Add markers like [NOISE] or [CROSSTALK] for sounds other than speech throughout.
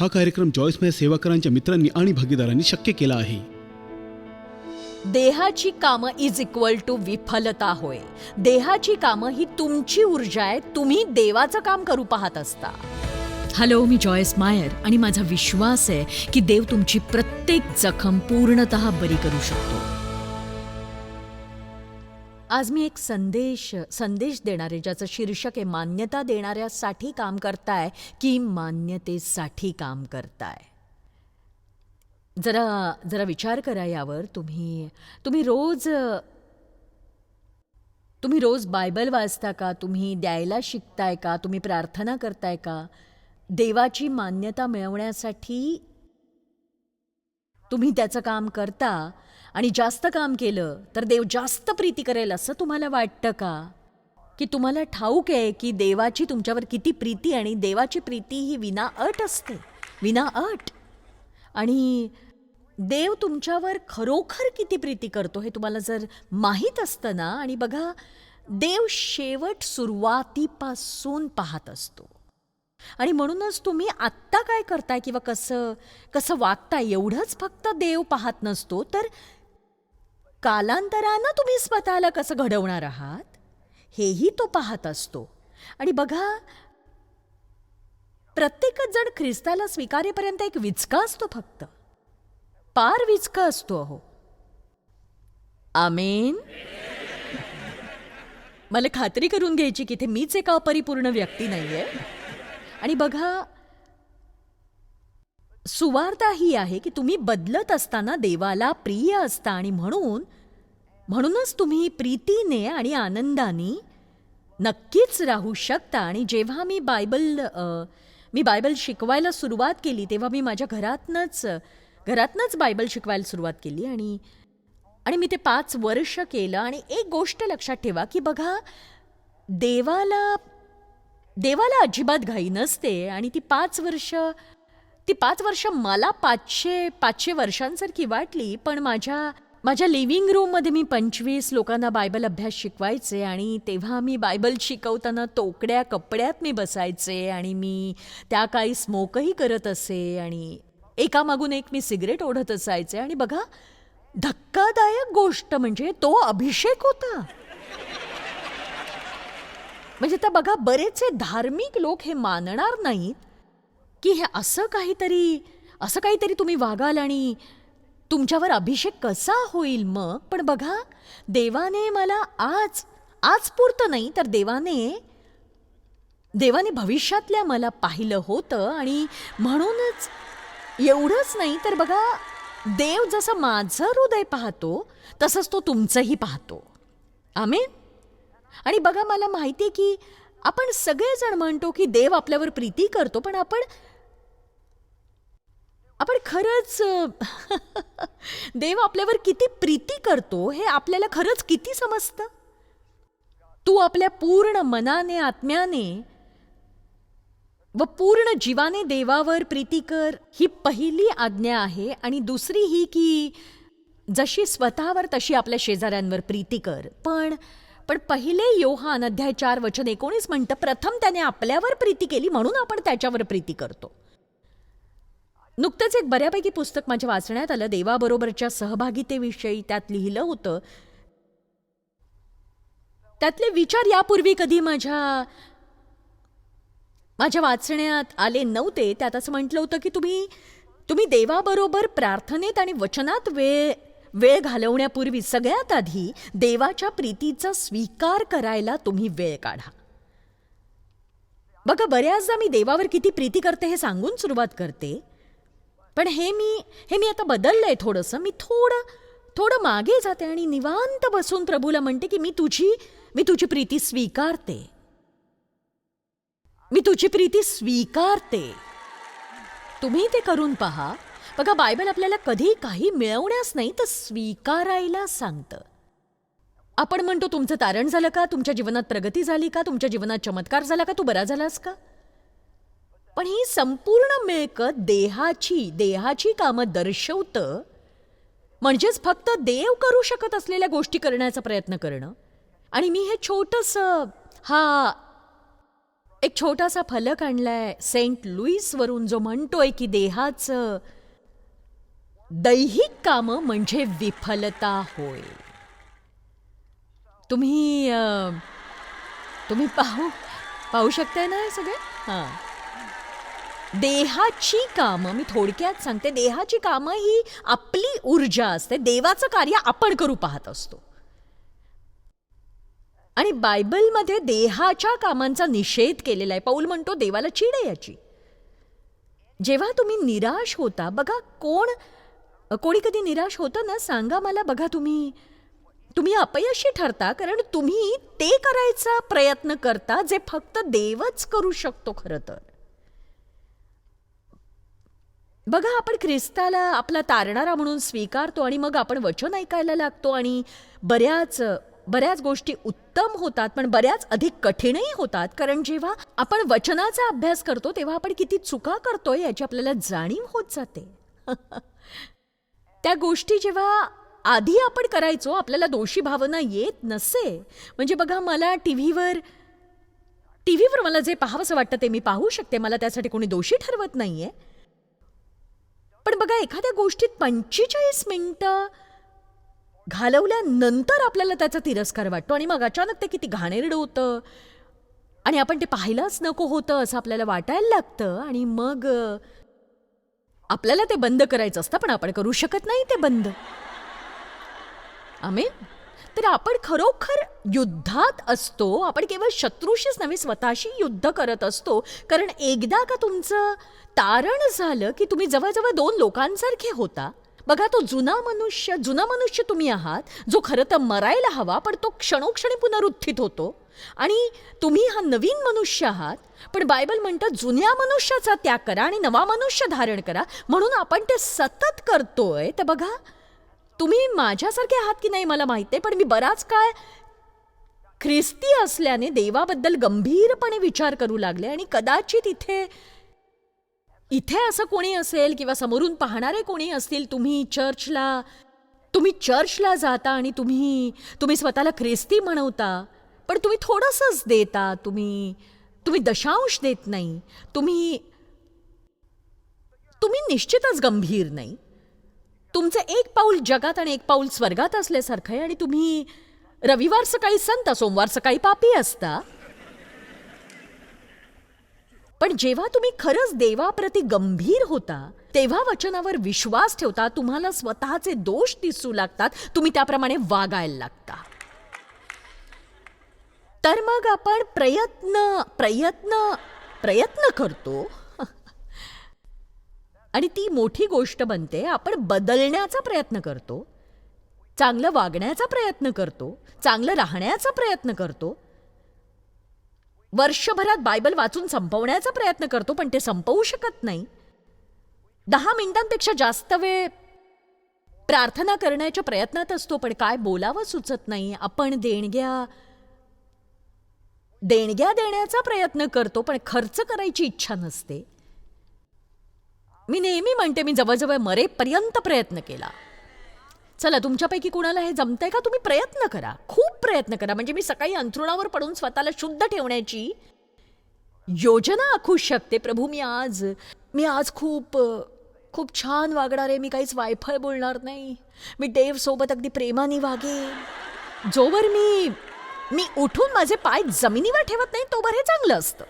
हा कार्यक्रम जॉईसमय सेवाकरांच्या मित्रांनी आणि भागीदारांनी शक्य केला आहे. देहाची कामं इज इक्वल टू विफलता होय. देहाची कामं ही तुमची ऊर्जा आहे तुम्ही देवाचं काम करू पाहत असता. हॅलो मी जॉयस मायर आणि माझा विश्वास आहे की देव तुमची प्रत्येक जखम पूर्णतः बरी करू शकतो. आज मी एक संदेश संदेश देणारे ज्याचं शीर्षक आहे मान्यता देणाऱ्यासाठी काम करताय की मान्यतेसाठी काम करताय? जरा जरा विचार करा यावर. तुम्ही तुम्ही रोज तुम्ही रोज बायबल वाचता का? तुम्ही द्यायला शिकताय का? तुम्ही प्रार्थना करताय का? देवाची मान्यता मिळवण्यासाठी तुम्ही त्याचं काम करता आणि जास्त काम केलं तर देव जास्त प्रीती करेल असं तुम्हाला वाटतं का? की तुम्हाला ठाऊक आहे की देवाची तुमच्यावर किती प्रीती आणि देवाची प्रीती ही विना अट असते विना अट? आणि देव तुमच्यावर खरोखर किती प्रीती करतो हे तुम्हाला जर माहीत असतं ना आणि बघा देव शेवट सुरुवातीपासून पाहत असतो. आणि म्हणूनच तुम्ही आत्ता काय करताय किंवा कसं कसं वागताय एवढंच फक्त देव पाहत नसतो तर कालांतरानं तुम्ही स्वतःला कसं घडवणार आहात हेही तो पाहत असतो. आणि बघा प्रत्येकच जण ख्रिस्ताला स्वीकारेपर्यंत एक विचका असतो फक्त. पार विचका असतो अहो. आमेन. मला खात्री करून घ्यायची की ते मीच एका अपरिपूर्ण व्यक्ती नाहीये. आणि बघा सुवार्ता ही आहे की तुम्ही बदलत असताना देवाला प्रिय असता आणि म्हणून म्हणूनच तुम्ही प्रीतीने आणि आनंदाने नक्कीच राहू शकता. आणि जेव्हा मी बायबल मी बायबल शिकवायला सुरुवात केली तेव्हा मी माझ्या घरातनंच घरातनंच बायबल शिकवायला सुरुवात केली आणि आणि मी ते पाच वर्ष केलं. आणि एक गोष्ट लक्षात ठेवा की बघा देवाला देवाला अजिबात घाई नसते आणि ती पाच वर्ष ती पाच वर्ष मला पाचशे पाचशे वर्षांसारखी वाटली पण माझ्या माझ्या लिव्हिंग रूममध्ये मी पंचवीस लोकांना बायबल अभ्यास शिकवायचे आणि तेव्हा मी बायबल शिकवताना तोकड्या कपड्यात मी बसायचे आणि मी त्या काळी स्मोकही करत असे आणि एकामागून एक मी सिगरेट ओढत असायचे. आणि बघा धक्कादायक गोष्ट म्हणजे तो अभिषेक होता. म्हणजे आता बघा बरेचसे धार्मिक लोक हे मानणार नाहीत की हे असं काहीतरी असं काहीतरी तुम्ही वागाल आणि तुमच्यावर अभिषेक कसा होईल मग? पण बघा देवाने मला आज आज पुरतं नाही तर देवाने देवाने भविष्यातल्या मला पाहिलं होतं आणि म्हणूनच एवढंच नाही तर बघा देव जसं माझं हृदय पाहतो तसंच तो तुमचंही पाहतो. आम्ही आणि बघा मला माहिती आहे की आपण सगळेजण म्हणतो की देव आपल्यावर प्रीती करतो पण आपण आपण खरंच [LAUGHS] देव आपल्यावर किती प्रीती करतो हे आपल्याला खरंच किती समजतं? तू आपल्या पूर्ण मनाने आत्म्याने व पूर्ण जीवाने देवावर प्रीती कर ही पहिली आज्ञा आहे. आणि दुसरी ही की जशी स्वतःवर तशी आपल्या शेजाऱ्यांवर प्रीती कर. पण पण पहिले योहान अध्याय चार वचन एकोणीस म्हणतं प्रथम त्याने आपल्यावर प्रीती केली म्हणून आपण त्याच्यावर प्रीती करतो. नुकतंच एक बऱ्यापैकी पुस्तक माझ्या वाचण्यात आलं देवाबरोबरच्या सहभागितेविषयी त्यात लिहिलं होतं. त्यातले विचार यापूर्वी कधी माझ्या माझ्या वाचण्यात आले नव्हते. त्यात असं म्हटलं होतं की तुम्ही तुम्ही देवाबरोबर प्रार्थनेत आणि वचनात वेळ वेळ घालवण्यापूर्वी सगळ्यात आधी देवाच्या प्रीतीचा स्वीकार करायला तुम्ही वेळ काढा. बघा बऱ्याचदा मी देवावर किती प्रीती करते हे सांगून सुरुवात करते. पण हे मी हे मी आता बदललंय थोडंसं. मी थोडं थोडं मागे जाते आणि निवांत बसून प्रभूला म्हणते की मी तुझी मी तुझी प्रीती स्वीकारते. मी तुझी प्रीती स्वीकारते. तुम्ही ते करून पहा. बघा बायबल आपल्याला कधी काही मिळवण्यास नाही तर स्वीकारायला सांगतं. आपण म्हणतो तुमचं तारण झालं का? तुमच्या जीवनात प्रगती झाली का? तुमच्या जीवनात चमत्कार झाला का? तू बरा झालास का? पण ही संपूर्ण मिळकत देहाची देहाची कामं दर्शवतं. म्हणजेच फक्त देव करू शकत असलेल्या गोष्टी करण्याचा प्रयत्न करणं. आणि मी हे छोटंसं हा एक छोटासा फलक आणलाय. सेंट लुईस वरून जो म्हणतोय की देहाचं दैहिक काम म्हणजे विफलता होय. तुम्ही अ, तुम्ही पाहू पाहू शकताय ना हे सगळे? हां. देहाची कामं मी थोडक्यात सांगते देहाची कामं ही आपली ऊर्जा असते देवाचं कार्य आपण करू पाहत असतो. आणि बायबलमध्ये देहाच्या कामांचा निषेध केलेला आहे. पाऊल म्हणतो देवाला चीड आहे याची. जेव्हा तुम्ही निराश होता बघा कोण कोणी कधी निराश होतं ना सांगा मला बघा तुम्ही. तुम्ही अपयशी ठरता कारण तुम्ही ते करायचा प्रयत्न करता जे फक्त देवच करू शकतो खरं तर. बघा आपण ख्रिस्ताला आपला तारणारा म्हणून स्वीकारतो आणि मग आपण वचन ऐकायला लागतो आणि बऱ्याच बऱ्याच गोष्टी उत्तम होतात पण बऱ्याच अधिक कठीणही होतात कारण जेव्हा आपण वचनाचा अभ्यास करतो तेव्हा आपण किती चुका करतोय याची आपल्याला जाणीव होत जाते. [LAUGHS] त्या गोष्टी जेव्हा आधी आपण करायचो आपल्याला दोषी भावना येत नसे. म्हणजे बघा मला टी व्हीवर टी व्हीवर मला जे पाहावंसं वाटतं ते मी पाहू शकते. मला त्यासाठी कोणी दोषी ठरवत नाही आहे पण बघा एखाद्या गोष्टीत पंचेचाळीस मिनटं घालवल्यानंतर आपल्याला त्याचा तिरस्कार वाटतो आणि मग अचानक ते किती घाणेरडं होतं. आणि आपण ते पाहायलाच नको होतं असं आपल्याला वाटायला लागतं. आणि मग आपल्याला ते बंद करायचं असतं पण आपण करू शकत नाही ते बंद. आम्ही तर आपण खरोखर युद्धात असतो आपण केवळ शत्रूशीच नव्हे स्वतःशी युद्ध करत असतो. कारण एकदा का तुमचं तारण झालं की तुम्ही जवळजवळ दोन लोकांसारखे होता. बघा तो जुना मनुष्य जुना मनुष्य तुम्ही आहात जो खरं तर मरायला हवा पण तो क्षणोक्षणी पुनरुत्थित होतो. आणि तुम्ही हा नवीन मनुष्य आहात पण बायबल म्हणतं जुन्या मनुष्याचा त्याग करा आणि नवा मनुष्य धारण करा. म्हणून आपण ते सतत करतोय. तर बघा तुम्ही माझ्यासारखे आहात की नाही मला माहिती आहे पण मी बराच काळ ख्रिस्ती असल्याने देवाबद्दल गंभीरपणे विचार करू लागले आणि कदाचित इथे इथे असं कोणी असेल किंवा समोरून पाहणारे कोणी असतील तुम्ही चर्चला तुम्ही चर्चला जाता आणि तुम्ही तुम्ही स्वतःला ख्रिस्ती म्हणवता. पण तुम्ही थोडंसंच देता तुम्ही तुम्ही दशांश देत नाही. तुम्ही तुम्ही निश्चितच गंभीर नाही. तुमचं एक पाऊल जगात आणि एक पाऊल स्वर्गात असल्यासारखं आहे आणि तुम्ही रविवार सकाळी संत सोमवार सकाळी पापी असता. पण जेव्हा तुम्ही खरंच देवाप्रती गंभीर होता तेव्हा वचनावर विश्वास ठेवता तुम्हाला स्वतःचे दोष दिसू लागतात तुम्ही त्याप्रमाणे वागायला लागता. तर मग आपण प्रयत्न प्रयत्न प्रयत्न करतो. आणि ती मोठी गोष्ट बनते आपण बदलण्याचा प्रयत्न करतो. चांगलं वागण्याचा प्रयत्न करतो चांगलं राहण्याचा प्रयत्न करतो. वर्षभरात बायबल वाचून संपवण्याचा प्रयत्न करतो पण ते संपवू शकत नाही. दहा मिनिटांपेक्षा जास्त वेळ प्रार्थना करण्याच्या प्रयत्नात असतो पण काय बोलावं सुचत नाही. आपण देणग्या देणग्या देण्याचा प्रयत्न करतो पण खर्च करायची इच्छा नसते. मी नेहमी म्हणते मी जवळजवळ मरेपर्यंत प्रयत्न केला. चला तुमच्यापैकी कुणाला हे जमतंय का? तुम्ही प्रयत्न करा. खूप प्रयत्न करा. म्हणजे मी सकाळी अंथरुणावर पडून स्वतःला शुद्ध ठेवण्याची योजना आखू शकते. प्रभू मी आज मी आज खूप खूप छान वागणार आहे. मी काहीच वायफळ बोलणार नाही. मी देव सोबत अगदी प्रेमाने वागेन. जोवर मी मी उठून माझे पाय जमिनीवर ठेवत नाही तोवर हे चांगलं असतं.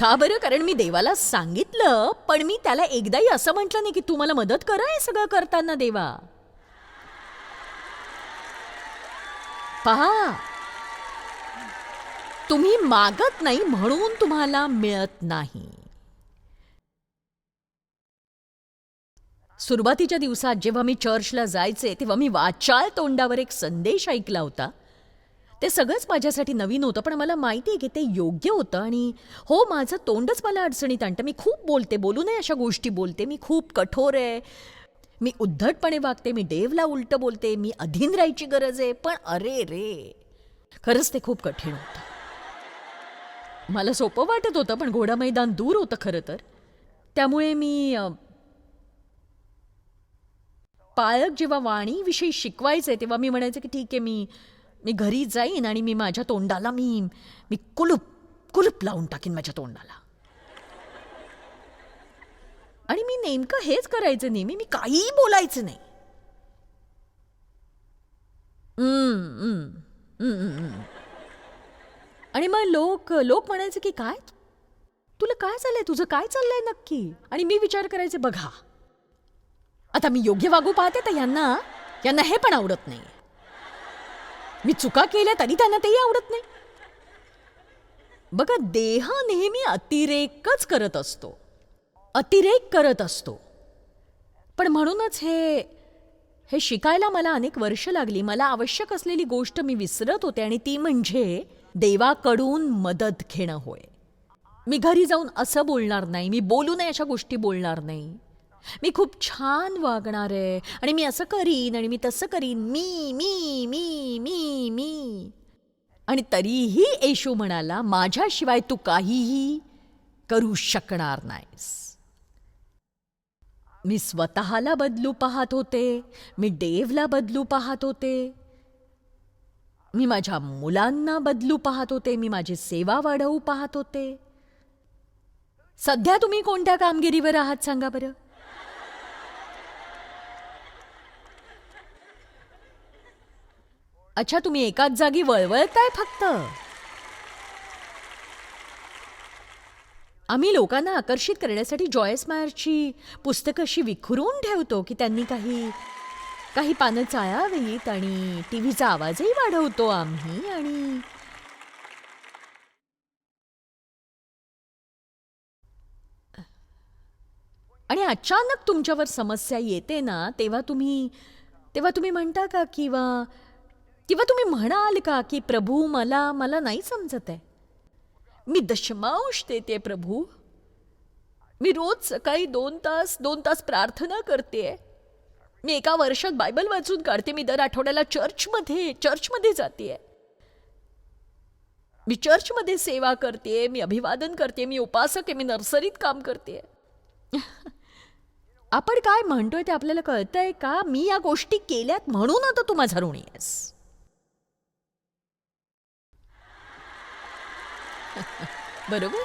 का बरं? कारण मी देवाला सांगितलं पण मी त्याला एकदाही असं म्हटलं नाही की तू मला मदत कर हे सगळं करताना देवा. पहा. तुम्ही मागत नाही म्हणून तुम्हाला मिळत नाही. सुरुवातीच्या दिवसात जेव्हा मी चर्चला जायचे तेव्हा मी वाचाळ तोंडावर एक संदेश ऐकला होता. ते सगळंच माझ्यासाठी नवीन होतं पण मला माहिती आहे की ते योग्य होतं आणि हो माझं तोंडच मला अडचणीत आणतं. मी खूप बोलते बोलू नये अशा गोष्टी बोलते. मी खूप कठोर आहे. मी उद्धटपणे वागते मी देवला उलटं बोलते मी अधीन राहायची गरज आहे पण अरे रे खरंच ते खूप कठीण होतं. मला सोपं वाटत होतं पण घोडा मैदान दूर होतं खरं तर. त्यामुळे मी पाळक जेव्हा वाणीविषयी शिकवायचे तेव्हा मी म्हणायचे की ठीक आहे मी मी घरी जाईन आणि मी माझ्या तोंडाला मी मी कुलूप कुलूप लावून टाकीन माझ्या तोंडाला. आणि मी नेमकं हेच करायचं नेहमी मी काहीही बोलायचं नाही. आणि मग लोक लोक म्हणायचे की काय तुला काय चाललंय? तुझं काय चाललंय नक्की? आणि मी विचार करायचे बघा. आता मी योग्य वागू पाहते तर यांना यांना हे पण आवडत नाही. मी चुका केल्या तरी त्यांना तेही आवडत नाही. बघा देह नेहमी अतिरेकच करत असतो. अतिरेक करत असतो. पण म्हणूनच हे हे शिकायला मला अनेक वर्ष लागली. मला आवश्यक असलेली गोष्ट मी विसरत होते आणि ती म्हणजे देवाकडून मदत घेणं होय. मी घरी जाऊन असं बोलणार नाही. मी बोलू नये अशा गोष्टी बोलणार नाही. मी खूप छान वागणार आहे आणि मी असं करीन आणि मी तसं करीन. मी मी मी मी मी. आणि तरीही येशू म्हणाला माझ्याशिवाय तू काहीही करू शकणार नाहीस. मी स्वतःला बदलू पाहत होते. मी देवला बदलू पाहत होते. मी माझ्या मुलांना बदलू पाहत होते. मी माझी सेवा वाढवू पाहत होते. सध्या तुम्ही कोणत्या कामगिरीवर आहात? सांगा बरं. अच्छा तुम्ही एकाच जागी वळवळताय फक्त. आम्ही लोकांना आकर्षित करण्यासाठी जॉयस मायरची पुस्तकं अशी विखुरून ठेवतो की त्यांनी काही काही पानं चाळावीत आणि टी व्हीचा आवाजही वाढवतो आम्ही आणि आणि अचानक तुमच्यावर समस्या येते ना तेव्हा तुम्ही तेव्हा तुम्ही म्हणता का किंवा किंवा तुम्ही म्हणाल का की प्रभू मला मला नाही समजत आहे? मी दशमांश देते प्रभू. मी रोज सकाळी दोन तास दोन तास प्रार्थना करते. मी एका वर्षात बायबल वाचून काढते. मी दर आठवड्याला चर्चमध्ये चर्चमध्ये जाते. मी चर्चमध्ये सेवा करते मी अभिवादन करते मी उपासक आहे मी नर्सरीत काम करते. आपण काय म्हणतोय ते आपल्याला कळतंय का? मी या गोष्टी केल्यात म्हणून आता तू माझा ऋणी आहेस. [LAUGHS] बरोबर?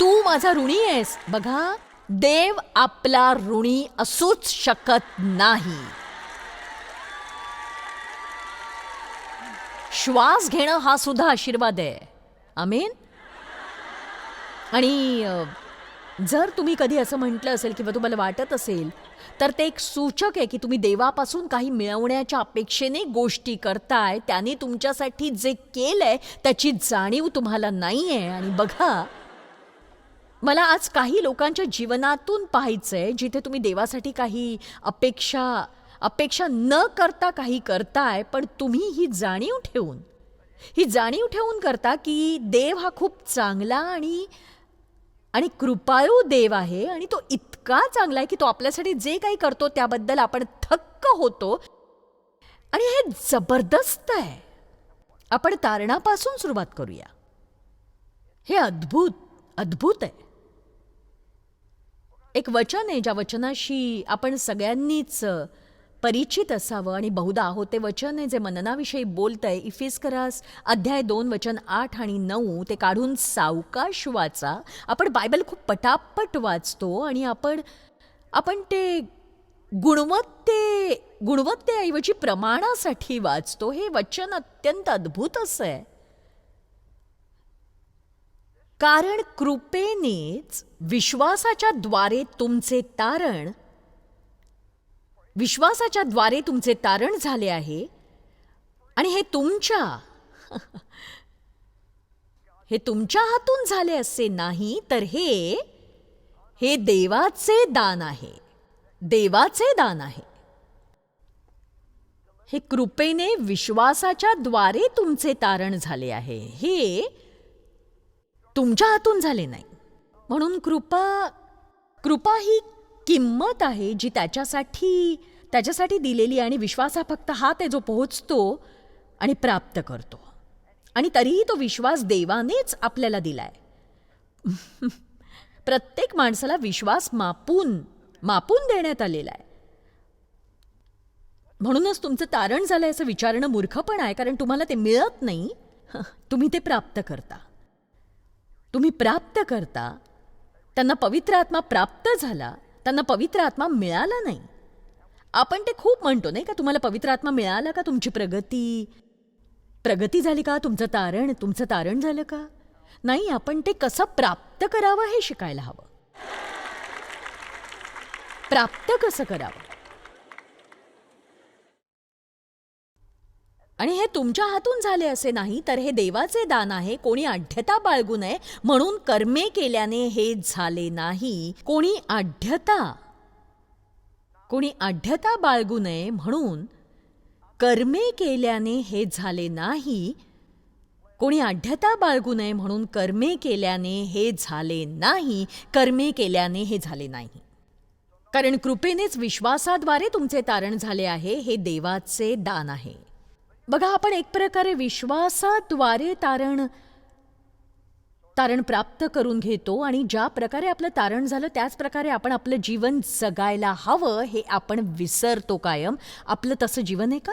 तू माझा ऋणी आहेस. बघा देव आपला ऋणी असूच शकत नाही. श्वास घेणं हा सुद्धा आशीर्वाद आहे. आमेन? आणि जर तुम्ही कधी असं म्हटलं असेल किंवा तुम्हाला वाटत असेल तर ते एक सूचक आहे की तुम्ही देवापासून काही मिळवण्याच्या अपेक्षेने गोष्टी करताय त्याने तुमच्यासाठी जे केलंय त्याची जाणीव तुम्हाला नाही आहे आणि बघा मला आज काही लोकांच्या जीवनातून पाहायचंय जिथे तुम्ही देवासाठी काही अपेक्षा अपेक्षा न करता काही करताय पण तुम्ही ही जाणीव ठेवून ही जाणीव ठेवून करता की देव हा खूप चांगला आणि आणि कृपाळू देव आहे आणि तो इतका चांगला आहे की तो आपल्यासाठी जे काही करतो त्याबद्दल आपण थक्क होतो. आणि हे जबरदस्त आहे. आपण तारणापासून सुरुवात करूया. हे अद्भुत अद्भुत आहे. एक वचन आहे ज्या वचनाशी आपण सगळ्यांनीच परिचित असावं आणि बहुधा हो ते वचन आहे जे मननाविषयी बोलतंय. आहे इफिस्करास अध्याय दोन वचन आठ आणि नऊ ते काढून सावकाश वाचा. आपण बायबल खूप पटापट वाचतो आणि आपण आपण ते गुणवत्ते गुणवत्तेऐवजी प्रमाणासाठी वाचतो. हे वचन अत्यंत अद्भुत असं आहे. कारण कृपेनेच विश्वासाच्या द्वारे तुमचे तारण विश्वासाच्या द्वारे तुमचे तारण झाले आहे आणि हे तुमच्या हे तुमच्या हातून झाले असे नाही तर हे हे देवाचे दान आहे. देवाचे दान आहे. हे कृपेने विश्वासाच्या द्वारे तुमचे तारण झाले आहे. हे तुमच्या हातून झाले नाही. म्हणून कृपा कृपा ही किंमत आहे जी त्याच्यासाठी त्याच्यासाठी दिलेली आणि विश्वास हा फक्त हा ते जो पोहोचतो आणि प्राप्त करतो. आणि तरीही तो विश्वास देवानेच आपल्याला दिलाय. [LAUGHS] प्रत्येक माणसाला विश्वास मापून मापून देण्यात आलेला आहे. म्हणूनच तुमचं तारण झालंय असं विचारणं मूर्खपण आहे कारण तुम्हाला ते मिळत नाही. [LAUGHS] तुम्ही ते प्राप्त करता. तुम्ही प्राप्त करता त्यांना पवित्र आत्मा प्राप्त झाला त्यांना पवित्र आत्मा मिळाला नाही. आपण ते खूप म्हणतो नाही का? तुम्हाला पवित्र आत्मा मिळाला का तुमची प्रगती? प्रगती झाली का? तुमचं तारण? तुमचं तारण झालं का? नाही आपण ते कसं प्राप्त करावं हे शिकायला हवं. प्राप्त कसं करावं? आणि हे तुमच्या हातून झाले असे नाही तर हे देवाचे दान आहे. कोणी आढ्यता बाळगू नये म्हणून कर्मे केल्याने हे झाले नाही. कोणी आढ्यता कोणी आढ्यता बाळगू नये म्हणून कर्मे केल्याने हे झाले नाही कोणी आढ्यता बाळगू नये म्हणून कर्मे केल्याने हे झाले नाही कर्मे केल्याने हे झाले नाही. कारण कृपेनेच विश्वासाद्वारे तुमचे तारण झाले आहे हे देवाचे दान आहे. बघा आपण एक प्रकारे विश्वासाद्वारे तारण तारण प्राप्त करून घेतो आणि ज्या प्रकारे आपलं तारण झालं त्याच प्रकारे आपण आपलं जीवन जगायला हवं हे आपण विसरतो कायम. आपलं तसं जीवन आहे का?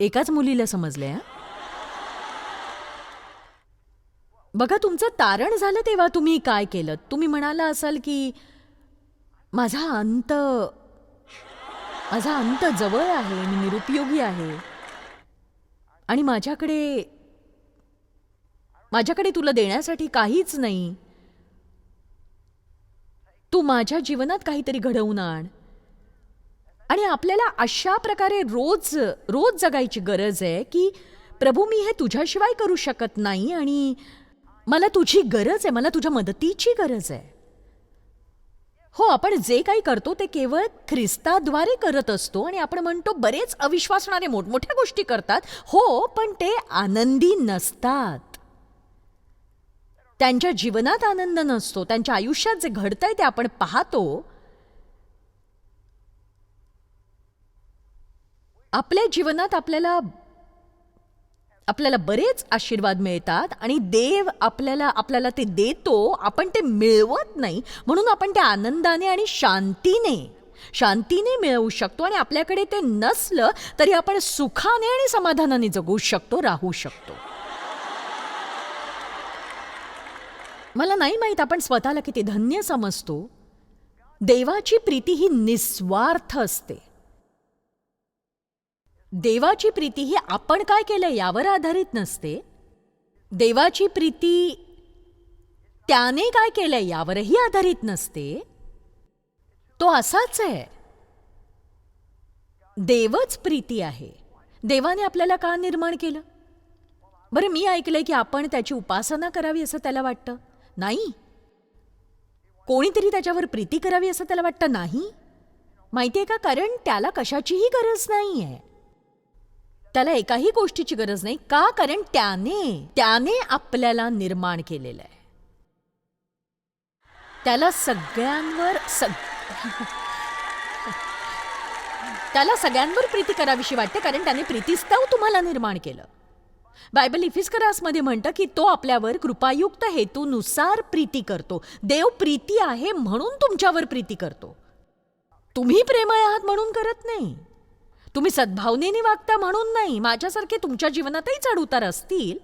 एकाच मुलीला समजलंय हं? बघा तुमचं तारण झालं तेव्हा तुम्ही काय केलं? तुम्ही म्हणाला असाल की माझा अंत माझा अंत जवळ आहे मी निरुपयोगी आहे. आणि माझ्याकडे माझ्याकडे तुला देण्यासाठी काहीच नाही. तू माझ्या जीवनात काहीतरी घडवून आण. आणि आपल्याला अशा प्रकारे रोज रोज जगायची गरज आहे की प्रभू मी हे तुझ्याशिवाय करू शकत नाही आणि मला तुझी गरज आहे मला तुझ्या मदतीची गरज आहे. हो आपण जे काही करतो ते केवळ ख्रिस्ताद्वारे करत असतो आणि आपण म्हणतो बरेच अविश्वासणारे मोठमोठ्या गोष्टी करतात. हो पण ते आनंदी नसतात. त्यांच्या जीवनात आनंद नसतो. त्यांच्या आयुष्यात जे घडतंय ते आपण पाहतो. आपल्या जीवनात आपल्याला आपल्याला बरेच आशीर्वाद मिळतात आणि देव आपल्याला आपल्याला ते देतो आपण ते मिळवत नाही. म्हणून आपण ते आनंदाने आणि शांतीने शांतीने मिळवू शकतो आणि आपल्याकडे ते नसलं तरी आपण सुखाने आणि समाधानाने जगू शकतो राहू शकतो. मला नाही माहीत आपण स्वतःला किती धन्य समजतो. देवाची प्रीती ही निस्वार्थ असते. देवाची प्रीती ही आपण काय केलं यावर आधारित नसते. देवाची प्रीती त्याने काय केलं यावरही आधारित नसते. तो असाच आहे. देवच प्रीती आहे. देवाने आपल्याला का निर्माण केलं? बरं मी ऐकलंय की आपण त्याची उपासना करावी असं त्याला वाटतं. नाही. कोणीतरी त्याच्यावर प्रीती करावी असं त्याला वाटतं? नाही. माहिती आहे का? कारण त्याला कशाचीही गरज नाही आहे त्याला एकाही गोष्टीची गरज नाही. का? कारण त्याने त्याने आपल्याला निर्माण केलेलं आहे. त्याला सगळ्यांवर सग [LAUGHS] त्याला सगळ्यांवर प्रीती करावीशी वाटते कारण त्याने प्रीतीस्तव तुम्हाला निर्माण केलं. बायबल इफिस्करासमध्ये म्हणतं की तो आपल्यावर कृपायुक्त हेतूनुसार प्रीती करतो. देव प्रीती आहे म्हणून तुमच्यावर प्रीती करतो. तुम्ही प्रेमळ आहात म्हणून करत नाही. तुम्ही सद्भावनेने वागता म्हणून नाही माझ्यासारखे तुमच्या जीवनातही चढउतार असतील.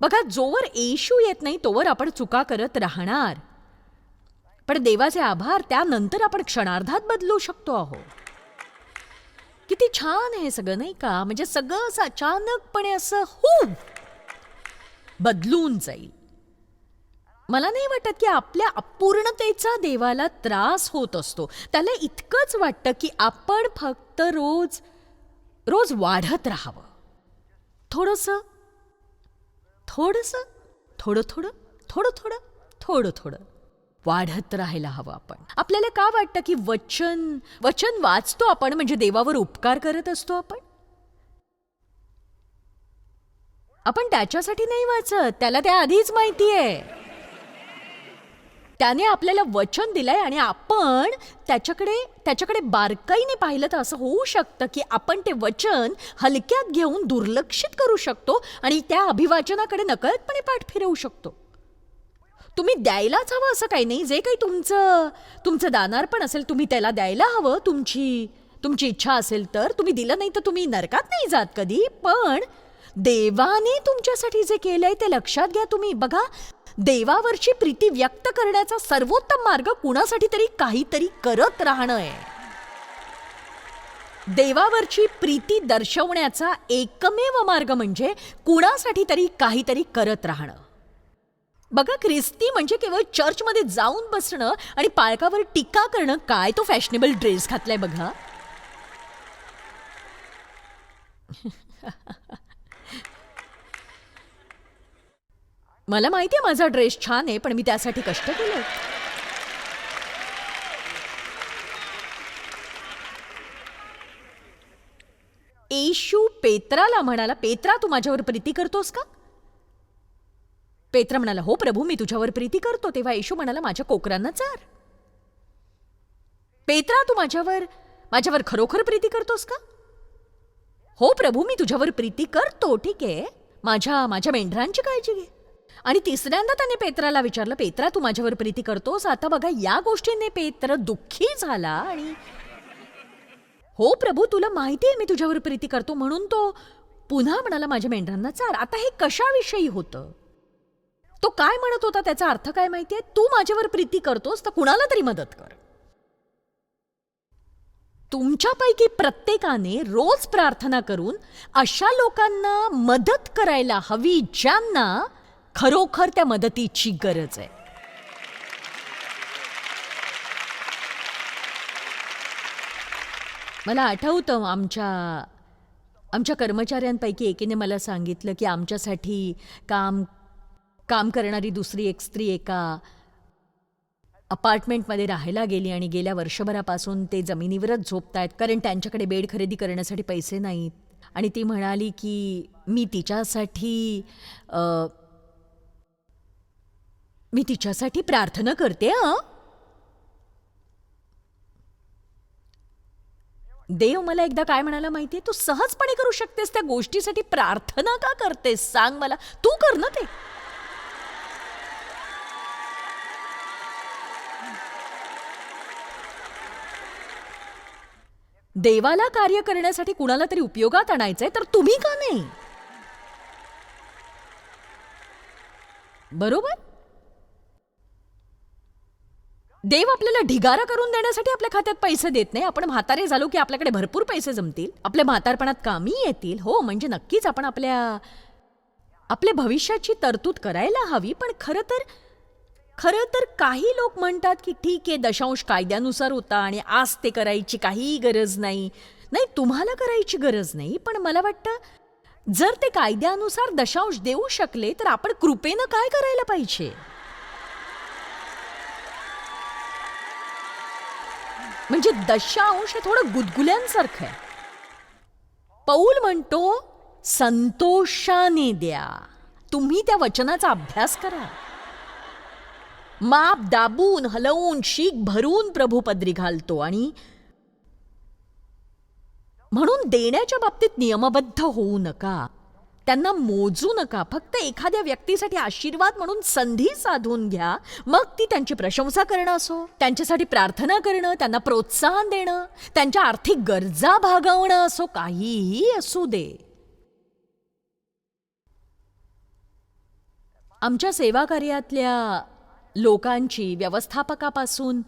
बघा जोवर येशू येत नाही तोवर आपण चुका करत राहणार. पण देवाचे आभार त्यानंतर आपण क्षणार्धात बदलू शकतो आहो. किती छान आहे सगळं नाही का? म्हणजे सगळं असं अचानकपणे असं हो! बदलून जाईल. मला नाही वाटत की आपल्या अपूर्णतेचा देवाला त्रास होत असतो. त्याला इतकंच वाटतं की आपण फक्त रोज रोज वाढत राहावं. थोडंसं थोडंसं थोडं थोडं थोडं थोडं थोडं थोडं वाढत राहायला हवं आपण. आपल्याला का वाटतं की वचन वचन वाचतो आपण म्हणजे देवावर उपकार करत असतो आपण? आपण त्याच्यासाठी नाही वाचत. त्याला त्या आधीच माहिती आहे. त्याने आपल्याला वचन दिलंय आणि आपण त्याच्याकडे त्याच्याकडे बारकाईने पाहिलं तर असं होऊ शकतं की आपण ते वचन हलक्यात घेऊन दुर्लक्षित करू शकतो आणि त्या अभिवाचनाकडे नकळतपणे पाठ फिरवू शकतो. तुम्ही द्यायलाच हवं असं काही नाही. जे काही तुमचं तुमचं दानार्पण असेल तुम्ही त्याला द्यायला हवं. तुमची तुमची इच्छा असेल तर तुम्ही दिलं नाही तर तुम्ही नरकात नाही जात कधी. पण देवाने तुमच्यासाठी जे केलंय ते लक्षात घ्या तुम्ही. बघा देवावरची प्रीती व्यक्त करण्याचा सर्वोत्तम मार्ग कुणासाठी तरी काहीतरी करत राहणं आहे देवावरची प्रीती दर्शवण्याचा एकमेव मार्ग म्हणजे कुणासाठी तरी काहीतरी करत राहणं. बघा ख्रिस्ती म्हणजे केवळ चर्चमध्ये जाऊन बसणं आणि पाळकावर टीका करणं काय तो फॅशनेबल ड्रेस घातलाय बघा. [LAUGHS] मला माहिती आहे माझा ड्रेस छान आहे पण मी त्यासाठी कष्ट केले येशू पेत्राला म्हणाला पेत्रा तू माझ्यावर प्रीती करतोस का? पेत्र म्हणाला हो प्रभू मी तुझ्यावर प्रीती करतो. तेव्हा येशू म्हणाला माझ्या कोकरांना चार. पेत्रा तू माझ्यावर माझ्यावर खरोखर प्रीती करतोस का? हो प्रभू मी तुझ्यावर प्रीती करतो ठीक आहे. माझ्या माझ्या मेंढरांची काळजी घे. आणि तिसऱ्यांदा त्याने पेत्राला विचारलं पेत्रा तू माझ्यावर प्रीती करतोस? आता बघा या गोष्टीने पेत्र दुःखी झाला आणि हो प्रभू तुला माहिती आहे मी तुझ्यावर प्रीती करतो म्हणून तो पुन्हा म्हणाला माझ्या मेंढरांना चार. आता हे कशाविषयी होतं? तो काय म्हणत होता त्याचा अर्थ काय माहितीये तू माझ्यावर प्रीती करतोस तर कुणाला तरी मदत कर. तुमच्यापैकी प्रत्येकाने रोज प्रार्थना करून अशा लोकांना मदत करायला हवी ज्यांना खरोखर त्या मदतीची गरज आहे. मला आठवतं आमच्या आमच्या कर्मचाऱ्यांपैकी एकीने मला सांगितलं की आमच्यासाठी काम काम करणारी दुसरी एक स्त्री एका अपार्टमेंटमध्ये राहायला गेली आणि गेल्या वर्षभरापासून ते जमिनीवरच झोपत आहेत कारण त्यांच्याकडे बेड खरेदी करण्यासाठी पैसे नाहीत. आणि ती म्हणाली की मी तिच्यासाठी मी तिच्यासाठी प्रार्थना करते अ देव मला एकदा काय म्हणाला माहितीये? तू सहजपणे करू शकतेस त्या गोष्टीसाठी प्रार्थना का करतेस? सांग मला. तू कर ना ते. देवाला कार्य करण्यासाठी कुणाला तरी उपयोगात आणायचंय तर तुम्ही का नाही? बरोबर? देव आपल्याला ढिगारा करून देण्यासाठी आपल्या खात्यात पैसे देत नाही. आपण म्हातारे झालो की आपल्याकडे भरपूर पैसे जमतील. आपल्या म्हातारपणात कामी येतील. हो म्हणजे नक्कीच आपण आपल्या आपल्या भविष्याची तरतूद करायला हवी. पण खरं तर खरं तर काही लोक म्हणतात की ठीक आहे दशांश कायद्यानुसार होता आणि आज ते करायची काहीही गरज नाही. नाही तुम्हाला करायची गरज नाही पण मला वाटतं जर ते कायद्यानुसार दशांश देऊ शकले तर आपण कृपेनं काय करायला पाहिजे? म्हणजे दशांश हे थोडं गुदगुल्यांसारखं आहे. पौल म्हणतो संतोषाने द्या. तुम्ही त्या वचनाचा अभ्यास करा. माप दाबून हलवून शीख भरून प्रभू पदरी घालतो आणि म्हणून देण्याच्या बाबतीत नियमबद्ध होऊ नका. त्यांना मोजू नका. फक्त एखाद्या व्यक्तीसाठी आशीर्वाद म्हणून संधी साधून घ्या. मग ती त्यांची प्रशंसा करणं असो त्यांच्यासाठी प्रार्थना करणं त्यांना प्रोत्साहन देणं त्यांच्या आर्थिक गरजा भागवणं असो काहीही असू दे. आमच्या सेवा कार्यातल्या लोकांची व्यवस्थापकापासून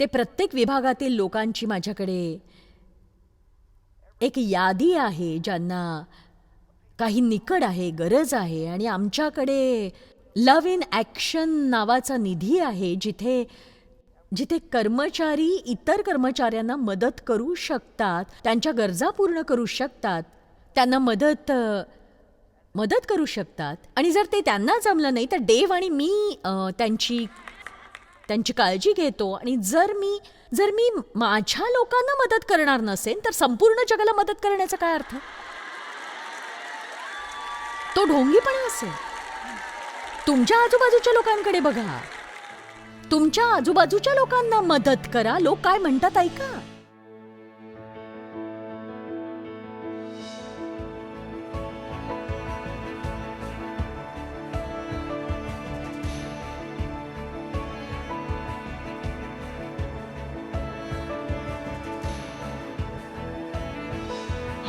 ते प्रत्येक विभागातील लोकांची माझ्याकडे एक यादी आहे ज्यांना काही निकड आहे गरज आहे आणि आमच्याकडे लव इन ॲक्शन नावाचा निधी आहे जिथे जिथे कर्मचारी इतर कर्मचाऱ्यांना मदत करू शकतात त्यांच्या गरजा पूर्ण करू शकतात त्यांना मदत मदत करू शकतात. आणि जर ते त्यांना जमलं नाही तर देव आणि मी त्यांची त्यांची काळजी घेतो. आणि जर मी जर मी माझ्या लोकांना मदत करणार नसेन तर संपूर्ण जगाला मदत करण्याचा काय अर्थ? तो ढोंगीपणा असेल. तुमच्या आजूबाजूच्या लोकांकडे बघा. तुमच्या आजूबाजूच्या लोकांना मदत करा. लोक काय म्हणतात ऐका.